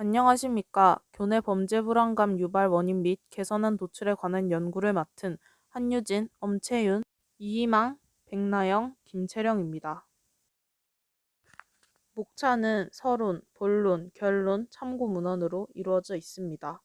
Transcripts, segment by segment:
안녕하십니까. 교내 범죄 불안감 유발 원인 및 개선한 도출에 관한 연구를 맡은 한유진, 엄채윤, 이희망, 백나영, 김채령입니다. 목차는 서론, 본론, 결론, 참고 문헌으로 이루어져 있습니다.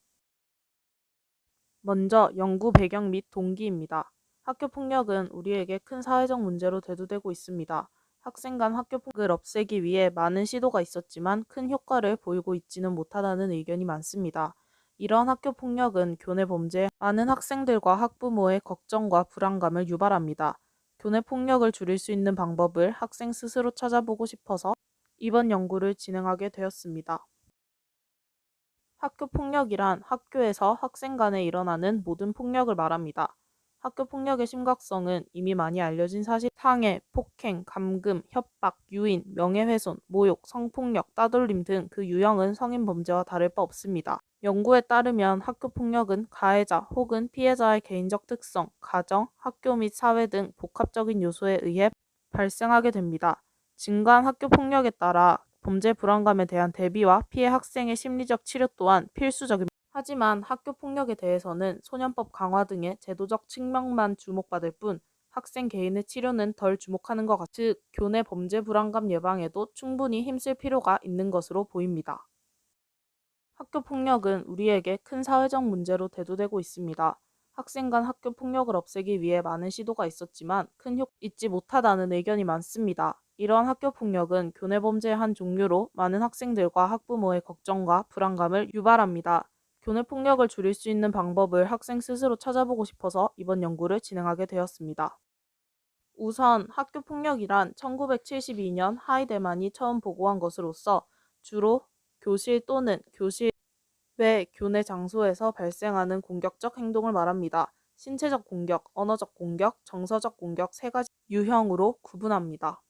먼저 연구 배경 및 동기입니다. 학교 폭력은 우리에게 큰 사회적 문제로 대두되고 있습니다. 학생 간 학교 폭력을 없애기 위해 많은 시도가 있었지만 큰 효과를 보이고 있지는 못하다는 의견이 많습니다. 이러한 학교 폭력은 교내 범죄에 많은 학생들과 학부모의 걱정과 불안감을 유발합니다. 교내 폭력을 줄일 수 있는 방법을 학생 스스로 찾아보고 싶어서 이번 연구를 진행하게 되었습니다. 학교 폭력이란 학교에서 학생 간에 일어나는 모든 폭력을 말합니다. 학교 폭력의 심각성은 이미 많이 알려진 사실 상해, 폭행, 감금, 협박, 유인, 명예훼손, 모욕, 성폭력, 따돌림 등 그 유형은 성인 범죄와 다를 바 없습니다. 연구에 따르면 학교 폭력은 가해자 혹은 피해자의 개인적 특성, 가정, 학교 및 사회 등 복합적인 요소에 의해 발생하게 됩니다. 증가한 학교 폭력에 따라 범죄 불안감에 대한 대비와 피해 학생의 심리적 치료 또한 필수적입니다. 하지만 학교 폭력에 대해서는 소년법 강화 등의 제도적 측면만 주목받을 뿐 학생 개인의 치료는 덜 주목하는 것 같, 즉 교내 범죄 불안감 예방에도 충분히 힘쓸 필요가 있는 것으로 보입니다. 학교 폭력은 우리에게 큰 사회적 문제로 대두되고 있습니다. 학생 간 학교 폭력을 없애기 위해 많은 시도가 있었지만 큰 효과 있지 못하다는 의견이 많습니다. 이러한 학교 폭력은 교내 범죄의 한 종류로 많은 학생들과 학부모의 걱정과 불안감을 유발합니다. 교내 폭력을 줄일 수 있는 방법을 학생 스스로 찾아보고 싶어서 이번 연구를 진행하게 되었습니다. 우선 학교 폭력이란 1972년 하이데만이 처음 보고한 것으로서 주로 교실 또는 교실 외 교내 장소에서 발생하는 공격적 행동을 말합니다. 신체적 공격, 언어적 공격, 정서적 공격 세 가지 유형으로 구분합니다.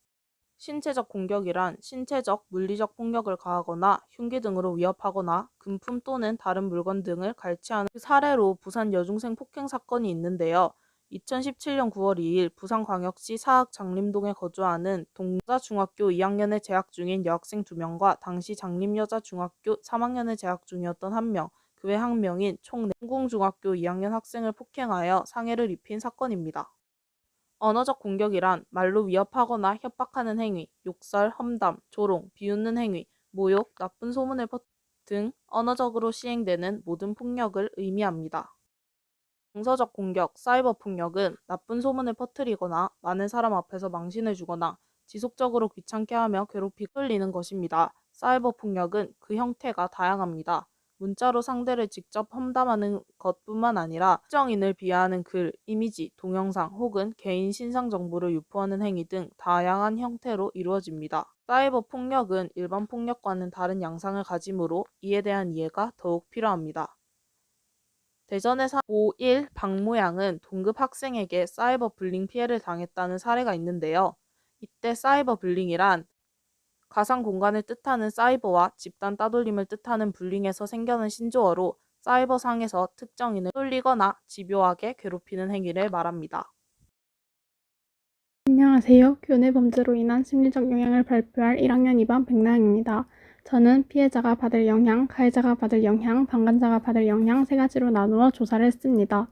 신체적 공격이란 신체적, 물리적 폭력을 가하거나 흉기 등으로 위협하거나 금품 또는 다른 물건 등을 갈취하는 그 사례로 부산 여중생 폭행 사건이 있는데요. 2017년 9월 2일 부산광역시 사학 장림동에 거주하는 동자중학교 2학년에 재학 중인 여학생 2명과 당시 장림여자중학교 3학년에 재학 중이었던 1명, 그 외 1명인 총 내공중학교 2학년 학생을 폭행하여 상해를 입힌 사건입니다. 언어적 공격이란 말로 위협하거나 협박하는 행위, 욕설, 험담, 조롱, 비웃는 행위, 모욕, 나쁜 소문을 퍼등 언어적으로 시행되는 모든 폭력을 의미합니다. 정서적 공격, 사이버 폭력은 나쁜 소문을 퍼뜨리거나 많은 사람 앞에서 망신을 주거나 지속적으로 귀찮게 하며 괴롭히 끌리는 것입니다. 사이버 폭력은 그 형태가 다양합니다. 문자로 상대를 직접 험담하는 것뿐만 아니라 특정인을 비하하는 글, 이미지, 동영상 혹은 개인 신상 정보를 유포하는 행위 등 다양한 형태로 이루어집니다. 사이버 폭력은 일반 폭력과는 다른 양상을 가지므로 이에 대한 이해가 더욱 필요합니다. 대전의 5일 박모양은 동급 학생에게 사이버 불링 피해를 당했다는 사례가 있는데요. 이때 사이버 불링이란 가상 공간을 뜻하는 사이버와 집단 따돌림을 뜻하는 불링에서 생겨난 신조어로 사이버상에서 특정인을 쏠리거나 집요하게 괴롭히는 행위를 말합니다. 안녕하세요. 교내 범죄로 인한 심리적 영향을 발표할 1학년 2반 백나영입니다. 저는 피해자가 받을 영향, 가해자가 받을 영향, 방관자가 받을 영향 세 가지로 나누어 조사를 했습니다.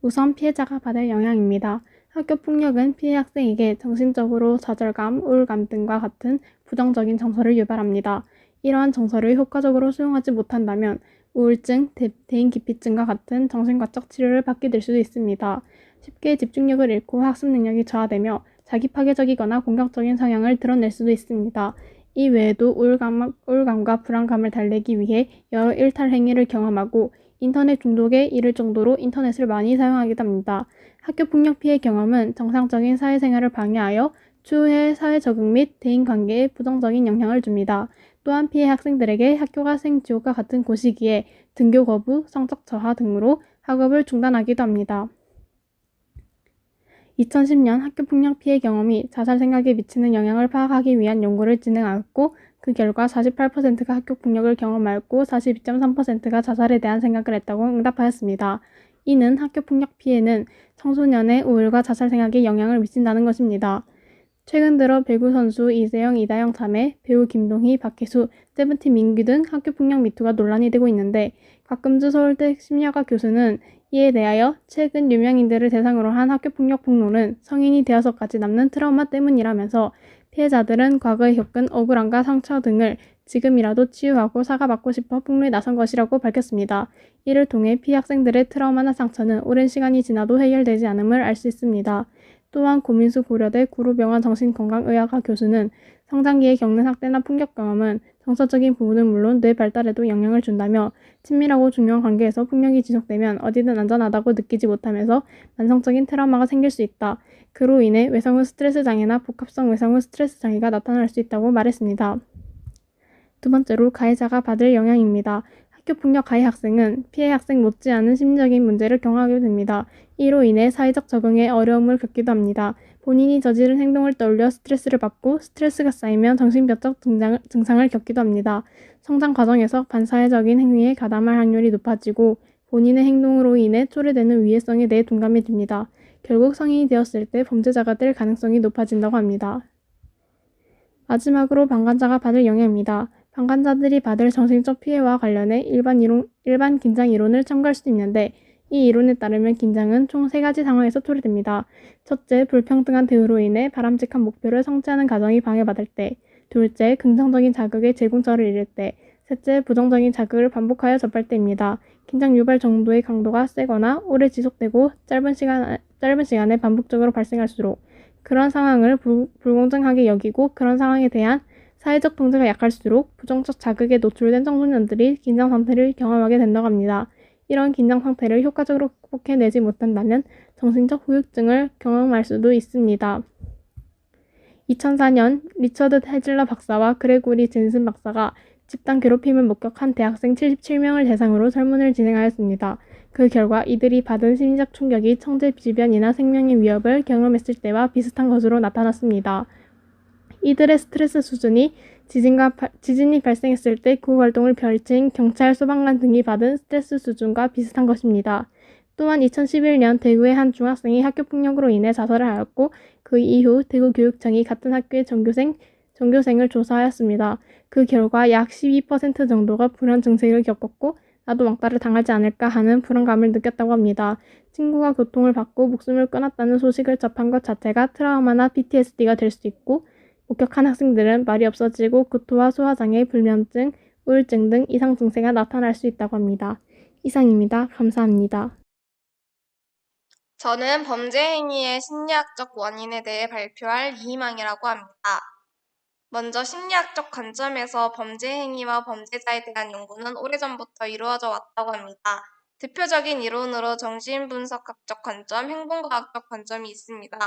우선 피해자가 받을 영향입니다. 학교 폭력은 피해 학생에게 정신적으로 좌절감, 우울감 등과 같은 부정적인 정서를 유발합니다. 이러한 정서를 효과적으로 수용하지 못한다면 우울증, 대, 인 기피증과 같은 정신과적 치료를 받게 될 수도 있습니다. 쉽게 집중력을 잃고 학습 능력이 저하되며 자기 파괴적이거나 공격적인 성향을 드러낼 수도 있습니다. 이 외에도 우울감, 우울감과 불안감을 달래기 위해 여러 일탈 행위를 경험하고 인터넷 중독에 이를 정도로 인터넷을 많이 사용하기도 합니다. 학교 폭력 피해 경험은 정상적인 사회생활을 방해하여 추후에 사회 적응 및 대인 관계에 부정적인 영향을 줍니다. 또한 피해 학생들에게 학교가 생지옥과 같은 곳이기에 등교 거부, 성적 저하 등으로 학업을 중단하기도 합니다. 2010년 학교폭력 피해 경험이 자살 생각에 미치는 영향을 파악하기 위한 연구를 진행하였고 그 결과 48%가 학교폭력을 경험하였고 42.3%가 자살에 대한 생각을 했다고 응답하였습니다. 이는 학교폭력 피해는 청소년의 우울과 자살 생각에 영향을 미친다는 것입니다. 최근 들어 배구 선수 이세영, 이다영 자매, 배우 김동희, 박혜수, 세븐틴 민규 등 학교 폭력 미투가 논란이 되고 있는데 곽금주 서울대 심리학과 교수는 이에 대하여 최근 유명인들을 대상으로 한 학교 폭력 폭로는 성인이 되어서까지 남는 트라우마 때문이라면서 피해자들은 과거에 겪은 억울함과 상처 등을 지금이라도 치유하고 사과받고 싶어 폭로에 나선 것이라고 밝혔습니다. 이를 통해 피해 학생들의 트라우마나 상처는 오랜 시간이 지나도 해결되지 않음을 알 수 있습니다. 또한 고민수 고려대 구루병원 정신건강의학과 교수는 성장기에 겪는 학대나 폭력 경험은 정서적인 부분은 물론 뇌 발달에도 영향을 준다며 친밀하고 중요한 관계에서 폭력이 지속되면 어디든 안전하다고 느끼지 못하면서 만성적인 트라우마가 생길 수 있다. 그로 인해 외상 후 스트레스 장애나 복합성 외상 후 스트레스 장애가 나타날 수 있다고 말했습니다. 두 번째로 가해자가 받을 영향입니다. 학교 폭력 가해 학생은 피해 학생 못지않은 심리적인 문제를 경험하게 됩니다. 이로 인해 사회적 적응에 어려움을 겪기도 합니다. 본인이 저지른 행동을 떠올려 스트레스를 받고 스트레스가 쌓이면 정신병적 증상, 증상을 겪기도 합니다. 성장 과정에서 반사회적인 행위에 가담할 확률이 높아지고 본인의 행동으로 인해 초래되는 위해성에 대해 동감이 됩니다. 결국 성인이 되었을 때 범죄자가 될 가능성이 높아진다고 합니다. 마지막으로 방관자가 받을 영향입니다. 방관자들이 받을 정신적 피해와 관련해 일반 이론, 일반 긴장 이론을 참고할 수 있는데 이 이론에 따르면 긴장은 총 세 가지 상황에서 초래됩니다. 첫째, 불평등한 대우로 인해 바람직한 목표를 성취하는 과정이 방해받을 때. 둘째, 긍정적인 자극의 제공처를 잃을 때. 셋째, 부정적인 자극을 반복하여 접할 때입니다. 긴장 유발 정도의 강도가 세거나 오래 지속되고 짧은 시간, 짧은 시간에 반복적으로 발생할수록 그런 상황을 불, 불공정하게 여기고 그런 상황에 대한 사회적 통제가 약할수록 부정적 자극에 노출된 청소년들이 긴장 상태를 경험하게 된다고 합니다. 이런 긴장 상태를 효과적으로 극복해내지 못한다면 정신적 후유증을 경험할 수도 있습니다. 2004년 리처드 헤즐러 박사와 그레고리 젠슨 박사가 집단 괴롭힘을 목격한 대학생 77명을 대상으로 설문을 진행하였습니다. 그 결과 이들이 받은 심리적 충격이 청재 질변이나 생명의 위협을 경험했을 때와 비슷한 것으로 나타났습니다. 이들의 스트레스 수준이 지진과 바, 지진이 발생했을 때구 활동을 펼친 경찰, 소방관 등이 받은 스트레스 수준과 비슷한 것입니다. 또한 2011년 대구의 한 중학생이 학교폭력으로 인해 자살을 하였고 그 이후 대구교육청이 같은 학교의 전교생, 전교생을 조사하였습니다. 그 결과 약 12% 정도가 불안 증세를 겪었고 나도 왕따를 당하지 않을까 하는 불안감을 느꼈다고 합니다. 친구가 교통을 받고 목숨을 끊었다는 소식을 접한 것 자체가 트라우마나 PTSD가 될 수 있고 목격한 학생들은 말이 없어지고 구토와 소화장애, 불면증, 우울증 등 이상 증세가 나타날 수 있다고 합니다. 이상입니다. 감사합니다. 저는 범죄 행위의 심리학적 원인에 대해 발표할 이희망이라고 합니다. 먼저 심리학적 관점에서 범죄 행위와 범죄자에 대한 연구는 오래전부터 이루어져 왔다고 합니다. 대표적인 이론으로 정신분석학적 관점, 행동과학적 관점이 있습니다.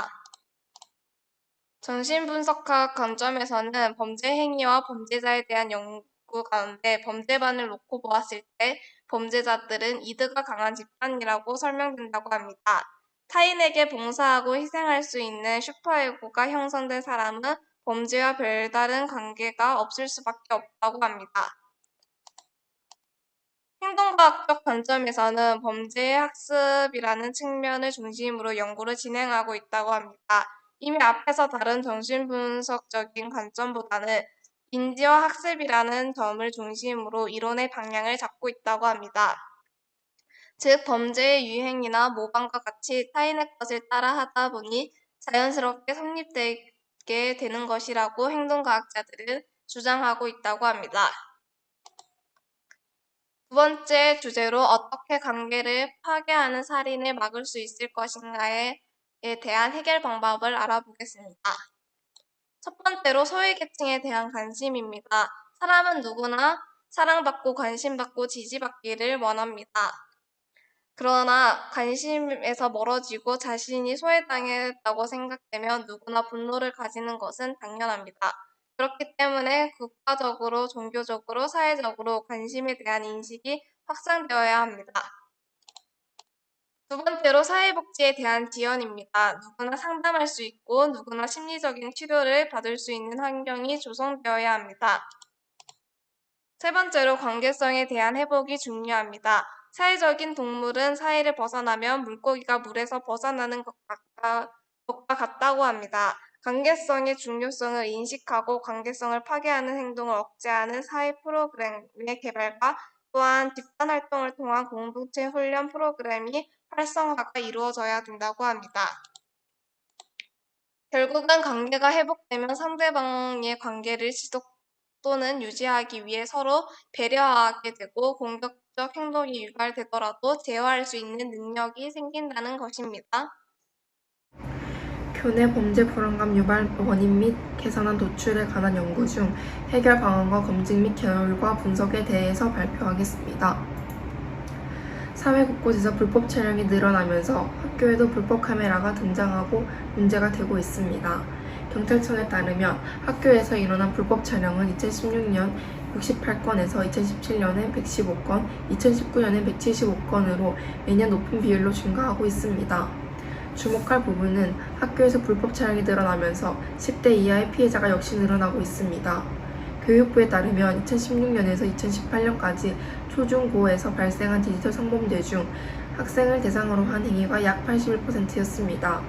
정신분석학 관점에서는 범죄 행위와 범죄자에 대한 연구 가운데 범죄반을 놓고 보았을 때 범죄자들은 이드가 강한 집단이라고 설명된다고 합니다. 타인에게 봉사하고 희생할 수 있는 슈퍼에고가 형성된 사람은 범죄와 별다른 관계가 없을 수밖에 없다고 합니다. 행동과학적 관점에서는 범죄 학습이라는 측면을 중심으로 연구를 진행하고 있다고 합니다. 이미 앞에서 다른 정신분석적인 관점보다는 인지와 학습이라는 점을 중심으로 이론의 방향을 잡고 있다고 합니다. 즉, 범죄의 유행이나 모방과 같이 타인의 것을 따라 하다 보니 자연스럽게 성립되게 되는 것이라고 행동과학자들은 주장하고 있다고 합니다. 두 번째 주제로 어떻게 관계를 파괴하는 살인을 막을 수 있을 것인가에 대한 해결 방법을 알아보겠습니다. 첫 번째로 소외계층에 대한 관심입니다. 사람은 누구나 사랑받고 관심받고 지지받기를 원합니다. 그러나 관심에서 멀어지고 자신이 소외당했다고 생각되면 누구나 분노를 가지는 것은 당연합니다. 그렇기 때문에 국가적으로, 종교적으로, 사회적으로 관심에 대한 인식이 확산되어야 합니다. 두 번째로 사회복지에 대한 지원입니다. 누구나 상담할 수 있고 누구나 심리적인 치료를 받을 수 있는 환경이 조성되어야 합니다. 세 번째로 관계성에 대한 회복이 중요합니다. 사회적인 동물은 사회를 벗어나면 물고기가 물에서 벗어나는 것과 같다고 합니다. 관계성의 중요성을 인식하고 관계성을 파괴하는 행동을 억제하는 사회 프로그램의 개발과 또한 집단 활동을 통한 공동체 훈련 프로그램이 활성화가 이루어져야 된다고 합니다. 결국은 관계가 회복되면 상대방의 관계를 지속 또는 유지하기 위해 서로 배려하게 되고 공격적 행동이 유발되더라도 제어할 수 있는 능력이 생긴다는 것입니다. 교내 범죄 불안감 유발 원인 및 개선한 노출에 관한 연구 중 해결 방안과 검증 및 결과 분석에 대해서 발표하겠습니다. 사회 곳곳에서 불법 촬영이 늘어나면서 학교에도 불법 카메라가 등장하고 문제가 되고 있습니다. 경찰청에 따르면 학교에서 일어난 불법 촬영은 2016년 68건에서 2017년에 115건, 2019년에 175건으로 매년 높은 비율로 증가하고 있습니다. 주목할 부분은 학교에서 불법 촬영이 늘어나면서 10대 이하의 피해자가 역시 늘어나고 있습니다. 교육부에 따르면 2016년에서 2018년까지 초중고에서 발생한 디지털 성범죄 중 학생을 대상으로 한 행위가 약 81%였습니다.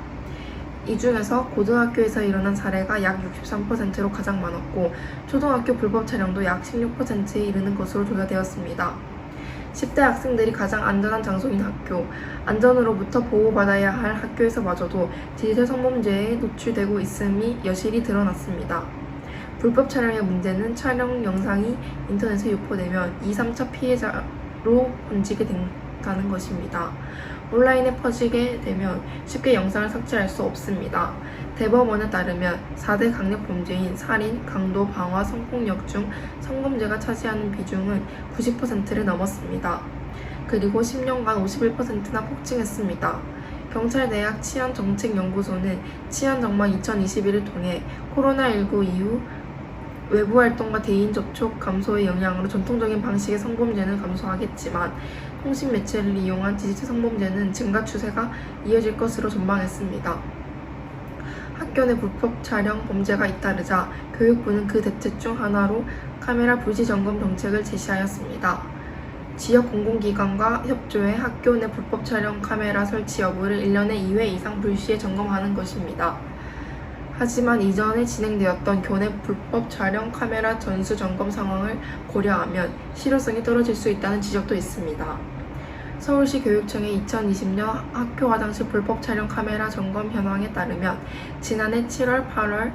이 중에서 고등학교에서 일어난 사례가 약 63%로 가장 많았고 초등학교 불법 촬영도 약 16%에 이르는 것으로 조사되었습니다. 10대 학생들이 가장 안전한 장소인 학교, 안전으로부터 보호받아야 할 학교에서마저도 디지털 성범죄에 노출되고 있음이 여실히 드러났습니다. 불법 촬영의 문제는 촬영 영상이 인터넷에 유포되면 2, 3차 피해자로 번지게 된다는 것입니다. 온라인에 퍼지게 되면 쉽게 영상을 삭제할 수 없습니다. 대법원에 따르면 4대 강력 범죄인 살인, 강도, 방화, 성폭력 중 성범죄가 차지하는 비중은 90%를 넘었습니다. 그리고 10년간 51%나 폭증했습니다. 경찰대학 치안정책연구소는 치안정말 2021을 통해 코로나19 이후 외부 활동과 대인 접촉 감소의 영향으로 전통적인 방식의 성범죄는 감소하겠지만 통신 매체를 이용한 디지털 성범죄는 증가 추세가 이어질 것으로 전망했습니다. 학교 내 불법 촬영 범죄가 잇따르자 교육부는 그 대책 중 하나로 카메라 불시 점검 정책을 제시하였습니다. 지역 공공기관과 협조해 학교 내 불법 촬영 카메라 설치 여부를 1년에 2회 이상 불시에 점검하는 것입니다. 하지만 이전에 진행되었던 교내 불법 촬영 카메라 전수 점검 상황을 고려하면 실효성이 떨어질 수 있다는 지적도 있습니다. 서울시 교육청의 2020년 학교 화장실 불법 촬영 카메라 점검 현황에 따르면 지난해 7월, 8월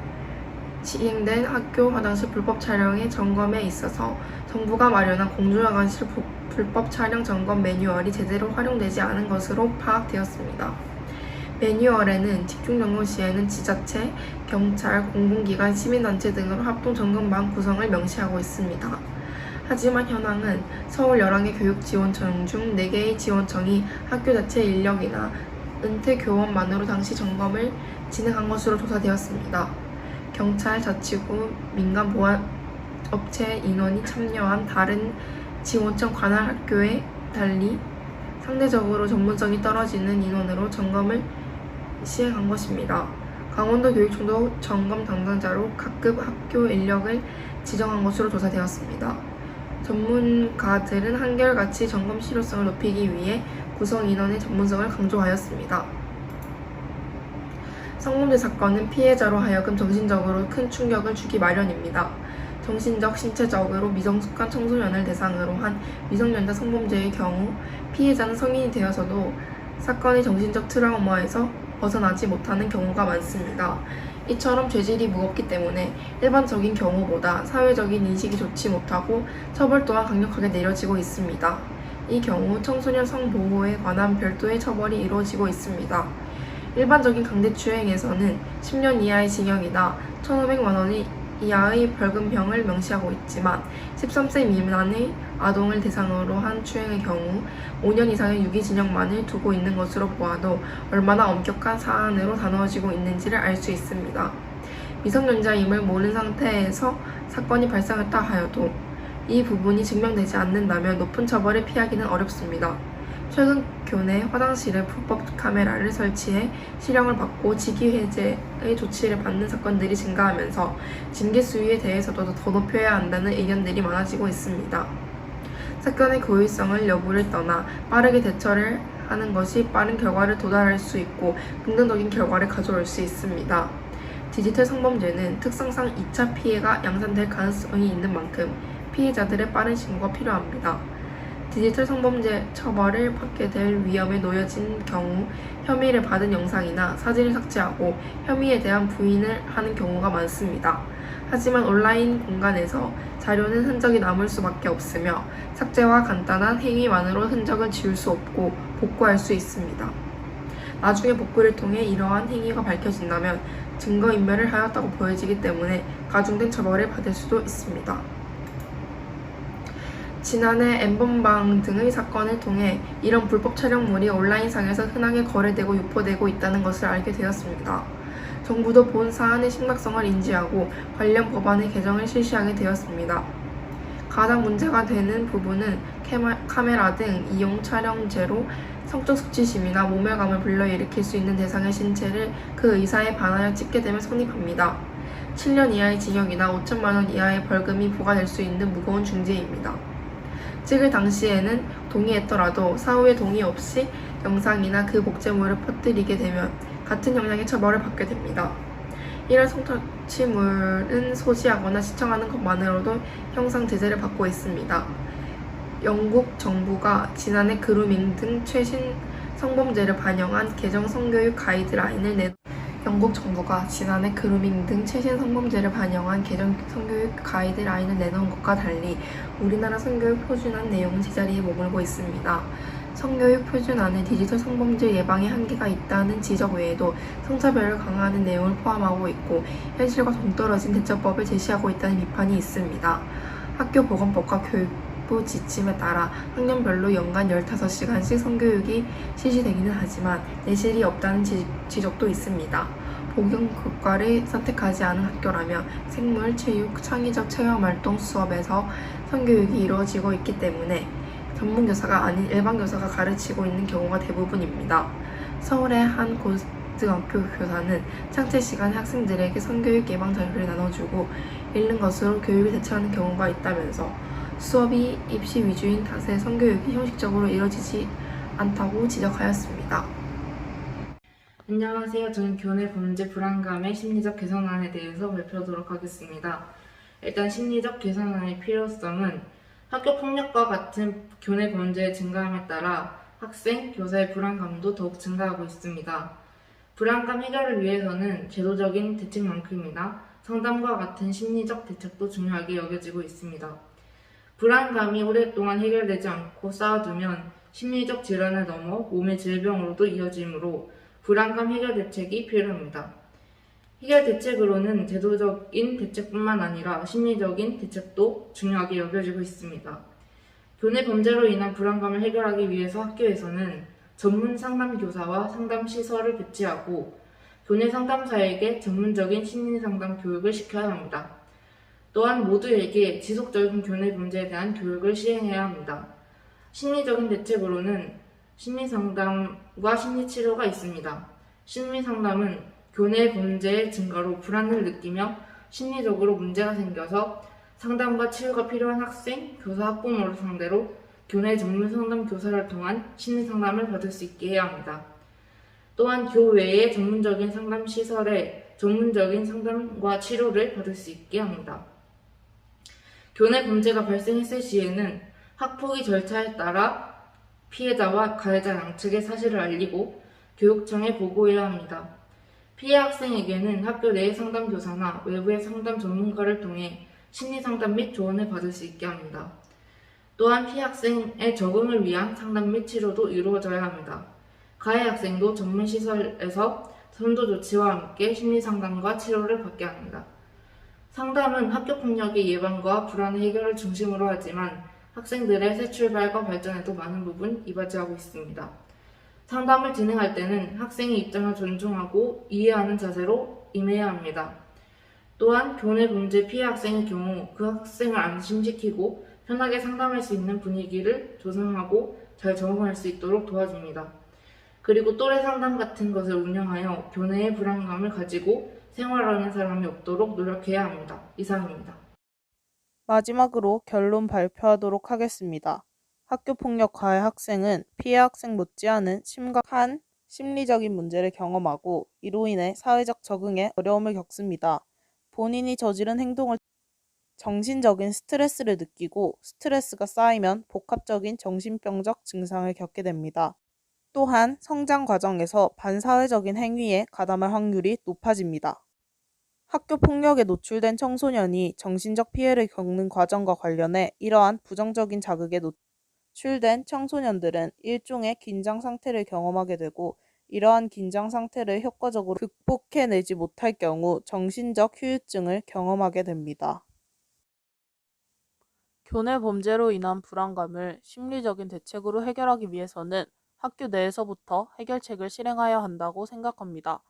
시행된 학교 화장실 불법 촬영의 점검에 있어서 정부가 마련한 공중화장실 부- 불법 촬영 점검 매뉴얼이 제대로 활용되지 않은 것으로 파악되었습니다. 매뉴얼에는 집중 점검 시에는 지자체, 경찰, 공공기관, 시민단체 등으로 합동 점검반 구성을 명시하고 있습니다. 하지만 현황은 서울 11개 교육지원청 중 4개의 지원청이 학교 자체 인력이나 은퇴 교원만으로 당시 점검을 진행한 것으로 조사되었습니다. 경찰, 자치구, 민간 보안 업체 인원이 참여한 다른 지원청 관할 학교에 달리 상대적으로 전문성이 떨어지는 인원으로 점검을 시행한 것입니다. 강원도 교육청도 점검 담당자로 각급 학교 인력을 지정한 것으로 조사되었습니다. 전문가들은 한결같이 점검 실효성을 높이기 위해 구성 인원의 전문성을 강조하였습니다. 성범죄 사건은 피해자로 하여금 정신적으로 큰 충격을 주기 마련입니다. 정신적, 신체적으로 미성숙한 청소년을 대상으로 한 미성년자 성범죄의 경우 피해자는 성인이 되어서도 사건의 정신적 트라우마에서 벗어나지 못하는 경우가 많습니다. 이처럼 죄질이 무겁기 때문에 일반적인 경우보다 사회적인 인식이 좋지 못하고 처벌 또한 강력하게 내려지고 있습니다. 이 경우 청소년 성보호에 관한 별도의 처벌이 이루어지고 있습니다. 일반적인 강제추행에서는 10년 이하의 징역이나 1,500만 원 이하의 벌금형을 명시하고 있지만 13세 미만의 아동을 대상으로 한 추행의 경우 5년 이상의 유기징역만을 두고 있는 것으로 보아도 얼마나 엄격한 사안으로 다루어지고 있는지를 알 수 있습니다. 미성년자임을 모른 상태에서 사건이 발생했다 하여도 이 부분이 증명되지 않는다면 높은 처벌을 피하기는 어렵습니다. 최근 교내 화장실에 불법 카메라를 설치해 실형을 받고 직위해제의 조치를 받는 사건들이 증가하면서 징계 수위에 대해서도 더 높여야 한다는 의견들이 많아지고 있습니다. 사건의 고의성을 여부를 떠나 빠르게 대처를 하는 것이 빠른 결과를 도달할 수 있고 긍정적인 결과를 가져올 수 있습니다. 디지털 성범죄는 특성상 2차 피해가 양산될 가능성이 있는 만큼 피해자들의 빠른 신고가 필요합니다. 디지털 성범죄 처벌을 받게 될 위험에 놓여진 경우 혐의를 받은 영상이나 사진을 삭제하고 혐의에 대한 부인을 하는 경우가 많습니다. 하지만 온라인 공간에서 자료는 흔적이 남을 수밖에 없으며 삭제와 간단한 행위만으로 흔적을 지울 수 없고 복구할 수 있습니다. 나중에 복구를 통해 이러한 행위가 밝혀진다면 증거인멸을 하였다고 보여지기 때문에 가중된 처벌을 받을 수도 있습니다. 지난해 엠번방 등의 사건을 통해 이런 불법 촬영물이 온라인상에서 흔하게 거래되고 유포되고 있다는 것을 알게 되었습니다. 정부도 본 사안의 심각성을 인지하고 관련 법안의 개정을 실시하게 되었습니다. 가장 문제가 되는 부분은 카메라 등 이용 촬영죄로 성적 수치심이나 모멸감을 불러일으킬 수 있는 대상의 신체를 그 의사에 반하여 찍게 되면 성립합니다. 7년 이하의 징역이나 5천만 원 이하의 벌금이 부과될 수 있는 무거운 중죄입니다. 찍을 당시에는 동의했더라도 사후에 동의 없이 영상이나 그 복제물을 퍼뜨리게 되면 같은 형량의 처벌을 받게 됩니다. 이런 성착취물은 소지하거나 시청하는 것만으로도 형상 제재를 받고 있습니다. 영국 정부가 지난해 그루밍 등 최신 성범죄를 반영한 개정 성교육 가이드라인을 내 영국 정부가 지난해 그루밍 등 최신 성범죄를 반영한 개정 성교육 가이드라인을 내놓은 것과 달리 우리나라 성교육 표준안 내용은 제자리에 머물고 있습니다. 성교육 표준 안에 디지털 성범죄 예방에 한계가 있다는 지적 외에도 성차별을 강화하는 내용을 포함하고 있고 현실과 동떨어진 대처법을 제시하고 있다는 비판이 있습니다. 학교보건법과 교육부 지침에 따라 학년별로 연간 15시간씩 성교육이 실시되기는 하지만 내실이 없다는 지, 지적도 있습니다. 복용교과를 선택하지 않은 학교라면 생물, 체육, 창의적 체험활동 수업에서 성교육이 이루어지고 있기 때문에 전문 교사가 아닌 일반 교사가 가르치고 있는 경우가 대부분입니다. 서울의 한 고등학교 교사는 창체 시간에 학생들에게 성교육 예방 자료를 나눠주고 읽는 것으로 교육을 대체하는 경우가 있다면서 수업이 입시 위주인 탓에 성교육이 형식적으로 이루어지지 않다고 지적하였습니다. 안녕하세요. 저는 교내 범죄 불안감의 심리적 개선안에 대해서 발표하도록 하겠습니다. 일단 심리적 개선안의 필요성은 학교 폭력과 같은 교내 범죄의 증가함에 따라 학생, 교사의 불안감도 더욱 증가하고 있습니다. 불안감 해결을 위해서는 제도적인 대책만큼이나 상담과 같은 심리적 대책도 중요하게 여겨지고 있습니다. 불안감이 오랫동안 해결되지 않고 쌓아두면 심리적 질환을 넘어 몸의 질병으로도 이어지므로 불안감 해결 대책이 필요합니다. 해결 대책으로는 제도적인 대책뿐만 아니라 심리적인 대책도 중요하게 여겨지고 있습니다. 교내 범죄로 인한 불안감을 해결하기 위해서 학교에서는 전문 상담 교사와 상담 시설을 배치하고 교내 상담사에게 전문적인 심리 상담 교육을 시켜야 합니다. 또한 모두에게 지속적인 교내 범죄에 대한 교육을 시행해야 합니다. 심리적인 대책으로는 심리 상담과 심리 치료가 있습니다. 심리 상담은 교내 범죄의 증가로 불안을 느끼며 심리적으로 문제가 생겨서 상담과 치료가 필요한 학생, 교사, 학부모를 상대로 교내 전문 상담 교사를 통한 심리 상담을 받을 수 있게 해야 합니다. 또한 교외의 전문적인 상담 시설에 전문적인 상담과 치료를 받을 수 있게 합니다. 교내 범죄가 발생했을 시에는 학폭위 절차에 따라 피해자와 가해자 양측의 사실을 알리고 교육청에 보고해야 합니다. 피해 학생에게는 학교 내의 상담 교사나 외부의 상담 전문가를 통해 심리 상담 및 조언을 받을 수 있게 합니다. 또한 피해 학생의 적응을 위한 상담 및 치료도 이루어져야 합니다. 가해 학생도 전문 시설에서 선도 조치와 함께 심리 상담과 치료를 받게 합니다. 상담은 학교 폭력의 예방과 불안 해결을 중심으로 하지만 학생들의 새 출발과 발전에도 많은 부분 이바지하고 있습니다. 상담을 진행할 때는 학생의 입장을 존중하고 이해하는 자세로 임해야 합니다. 또한 교내 범죄 피해 학생의 경우 그 학생을 안심시키고 편하게 상담할 수 있는 분위기를 조성하고 잘 적응할 수 있도록 도와줍니다. 그리고 또래 상담 같은 것을 운영하여 교내의 불안감을 가지고 생활하는 사람이 없도록 노력해야 합니다. 이상입니다. 마지막으로 결론 발표하도록 하겠습니다. 학교폭력 가해 학생은 피해 학생 못지않은 심각한 심리적인 문제를 경험하고 이로 인해 사회적 적응에 어려움을 겪습니다. 본인이 저지른 행동을 정신적인 스트레스를 느끼고 스트레스가 쌓이면 복합적인 정신병적 증상을 겪게 됩니다. 또한 성장 과정에서 반사회적인 행위에 가담할 확률이 높아집니다. 학교 폭력에 노출된 청소년이 정신적 피해를 겪는 과정과 관련해 이러한 부정적인 자극에 노 출된 청소년들은 일종의 긴장 상태를 경험하게 되고 이러한 긴장 상태를 효과적으로 극복해내지 못할 경우 정신적 후유증을 경험하게 됩니다. 교내 범죄로 인한 불안감을 심리적인 대책으로 해결하기 위해서는 학교 내에서부터 해결책을 실행하여야 한다고 생각합니다.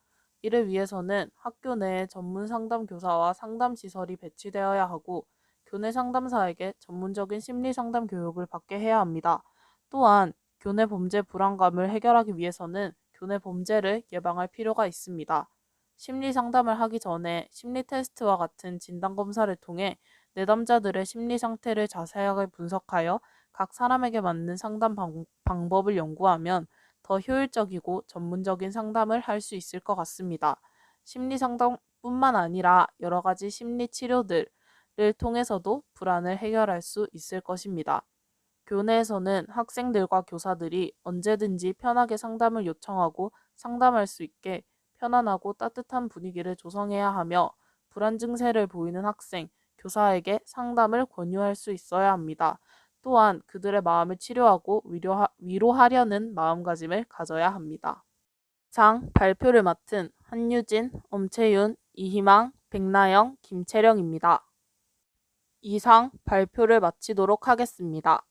이를 위해서는 학교 내에 전문 상담 교사와 상담 시설이 배치되어야 하고 교내 상담사에게 전문적인 심리 상담 교육을 받게 해야 합니다. 또한 교내 범죄 불안감을 해결하기 위해서는 교내 범죄를 예방할 필요가 있습니다. 심리 상담을 하기 전에 심리 테스트와 같은 진단 검사를 통해 내담자들의 심리 상태를 자세하게 분석하여 각 사람에게 맞는 상담 방, 방법을 연구하면 더 효율적이고 전문적인 상담을 할 수 있을 것 같습니다. 심리 상담뿐만 아니라 여러 가지 심리 치료들 을 통해서도 불안을 해결할 수 있을 것입니다. 교내에서는 학생들과 교사들이 언제든지 편하게 상담을 요청하고 상담할 수 있게 편안하고 따뜻한 분위기를 조성해야 하며 불안 증세를 보이는 학생, 교사에게 상담을 권유할 수 있어야 합니다. 또한 그들의 마음을 치료하고 위로하, 위로하려는 마음가짐을 가져야 합니다. 장 발표를 맡은 한유진, 엄채윤, 이희망, 백나영, 김채령입니다. 이상 발표를 마치도록 하겠습니다.